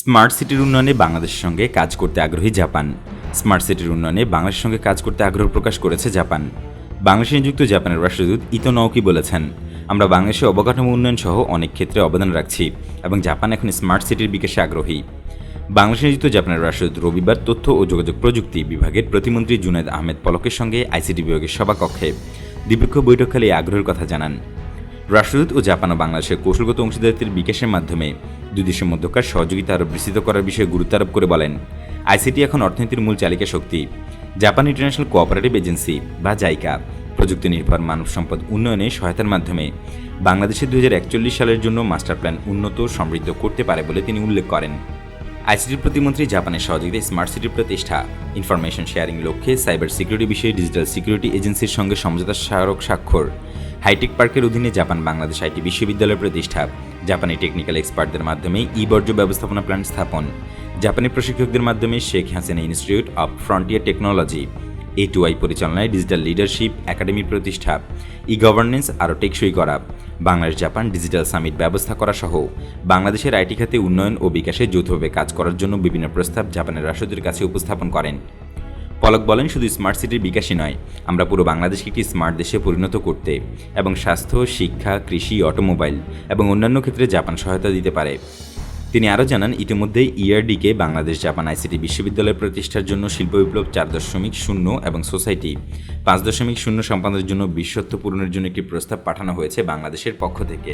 Smart সিটির উন্নয়নে বাংলাদেশের সঙ্গে কাজ করতে আগ্রহী জাপান। স্মার্ট সিটির উন্নয়নে বাংলাদেশের সঙ্গে কাজ করতে আগ্রহ প্রকাশ করেছে জাপান। বাংলাদেশে নিযুক্ত জাপানের রাষ্ট্রদূত ইতো নওকি বলেছেন, আমরা বাংলাদেশের অবকাঠামো উন্নয়ন সহ অনেক ক্ষেত্রে অবদান রাখছি এবং জাপান এখন স্মার্ট সিটির বিকাশে আগ্রহী। বাংলাদেশে নিযুক্ত জাপানের রাষ্ট্রদূত রবিবার তথ্য ও যোগাযোগ প্রযুক্তি বিভাগের প্রতিমন্ত্রী জুনায়দ আহমেদ পলকের সঙ্গে আইসিটি বিভাগের সভাকক্ষে দ্বিপক্ষীয় বৈঠককালে এই আগ্রহের কথা জানান। রাষ্ট্রদূত ও জাপান ও বাংলাদেশের কৌশলগত অংশীদারিত্বের বিকাশের মাধ্যমে দুই দেশের মধ্যকার সহযোগিতা আরও বিস্তৃত করার বিষয়ে গুরুত্ব আরোপ করে বলেন। আইসিটি এখন অর্থনীতির মূল চালিকা শক্তি। জাপান ইন্টারন্যাশনাল কোঅপারেটিভ এজেন্সি বা জাইকা, প্রযুক্তি নির্ভর মানব সম্পদ উন্নয়নে সহায়তার মাধ্যমে বাংলাদেশের দু সালের জন্য মাস্টার প্ল্যান উন্নত সমৃদ্ধ করতে পারে বলে তিনি উল্লেখ করেন। আইসিটির প্রতিমন্ত্রী জাপানের সহযোগিতায় স্মার্ট সিটি প্রতিষ্ঠা। ইনফরমেশন শেয়ারিং লক্ষ্যে সাইবার সিকিউরিটি বিষয়ে ডিজিটাল সিকিউরিটি এজেন্সির সঙ্গে সমঝোতা স্মারক স্বাক্ষর। হাইটেক পার্কের অধীনে জাপান বাংলাদেশ আইটি বিশ্ববিদ্যালয়ের প্রতিষ্ঠা। জাপানি টেকনিক্যাল এক্সপার্টদের মাধ্যমে ই বর্জ্য ব্যবস্থাপনা প্ল্যান স্থাপন। জাপানি প্রশিক্ষকদের মাধ্যমে Sheikh Hasina institute of frontier technology. A to I পরিচালনায় ডিজিটাল লিডারশিপ একাডেমি প্রতিষ্ঠা। ই গভর্নেন্স আরও টেকসই করা। বাংলাদেশ জাপান ডিজিটাল সামিট ব্যবস্থা করা সহ। বাংলাদেশের আইটি খাতে উন্নয়ন ও বিকাশে যৌথভাবে কাজ করার জন্য বিভিন্ন প্রস্তাব জাপানের রাষ্ট্রদূতের কাছে উপস্থাপন করেন। পলক বলেন, শুধু স্মার্ট সিটির বিকাশই নয়, আমরা পুরো বাংলাদেশকে একটি স্মার্ট দেশে পরিণত করতে এবং স্বাস্থ্য, শিক্ষা, কৃষি, অটোমোবাইল এবং অন্যান্য ক্ষেত্রে জাপান সহায়তা দিতে পারে। তিনি আরও জানান ইতিমধ্যে ইআরডিকে বাংলাদেশ জাপান আইসিটি বিশ্ববিদ্যালয় প্রতিষ্ঠার জন্য শিল্প বিপ্লব চার দশমিক শূন্য এবং সোসাইটি পাঁচ দশমিক শূন্য সম্পাদনের জন্য বিশ্বত্ব পূরণের জন্য একটি প্রস্তাব পাঠানো হয়েছে বাংলাদেশের পক্ষ থেকে।